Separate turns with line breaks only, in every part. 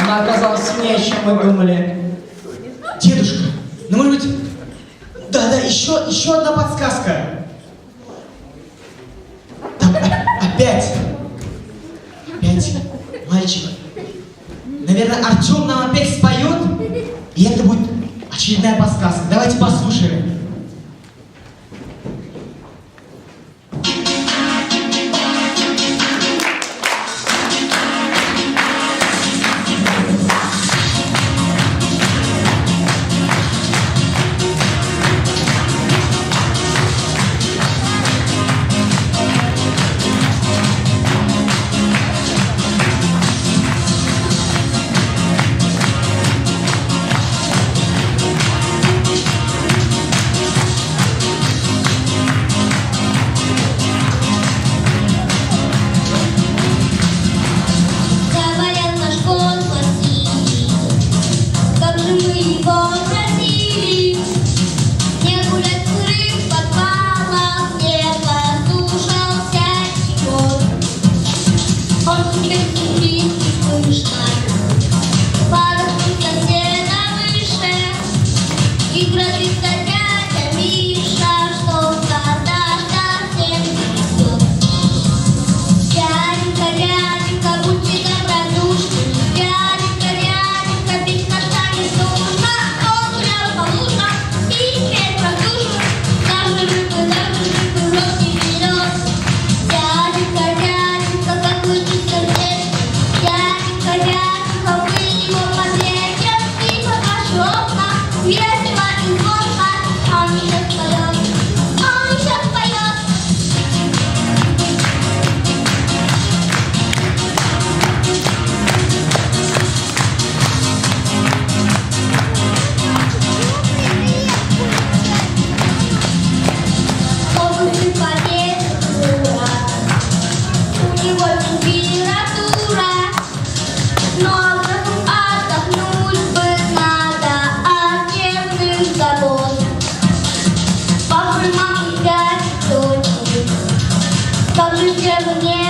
Она оказалась сильнее, чем мы думали.
Дедушка, ну может быть... Да-да, еще, еще одна подсказка. Там опять... Опять мальчик. Наверное, Артем нам опять споет, и это будет очередная подсказка. Давайте послушаем. Madrid together, yeah.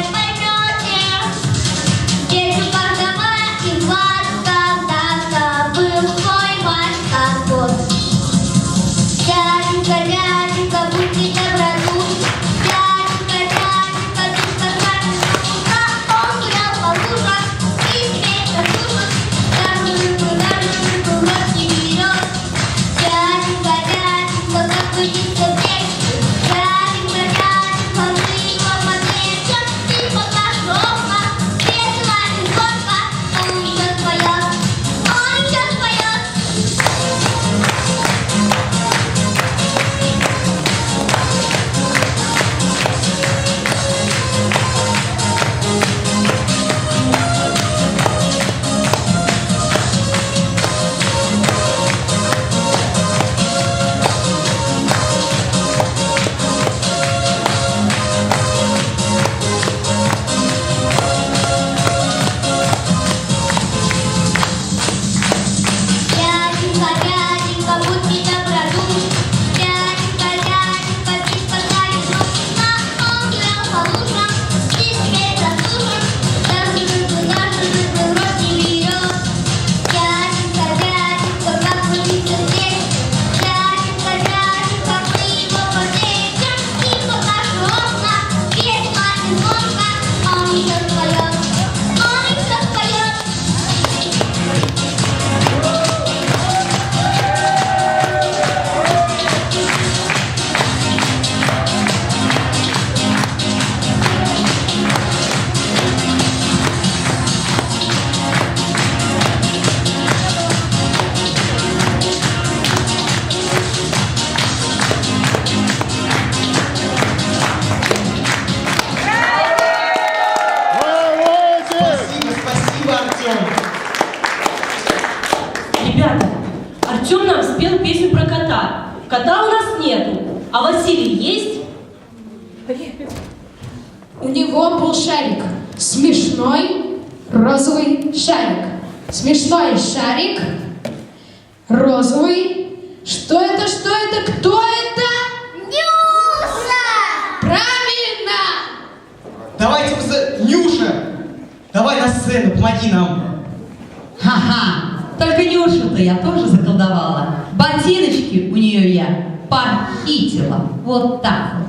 Ребята, Артем нам спел песню про кота. Кота у нас нету, а Василий есть?
У него был шарик. Смешной розовый шарик. Смешной шарик. Розовый. Что это, что это, кто это?
Нюша!
Правильно!
Давайте, мы за Нюша!
Давай на сцену, помоги нам!
Ха-ха! Только Нюшу-то я тоже заколдовала. Ботиночки у нее я похитила. Вот так вот.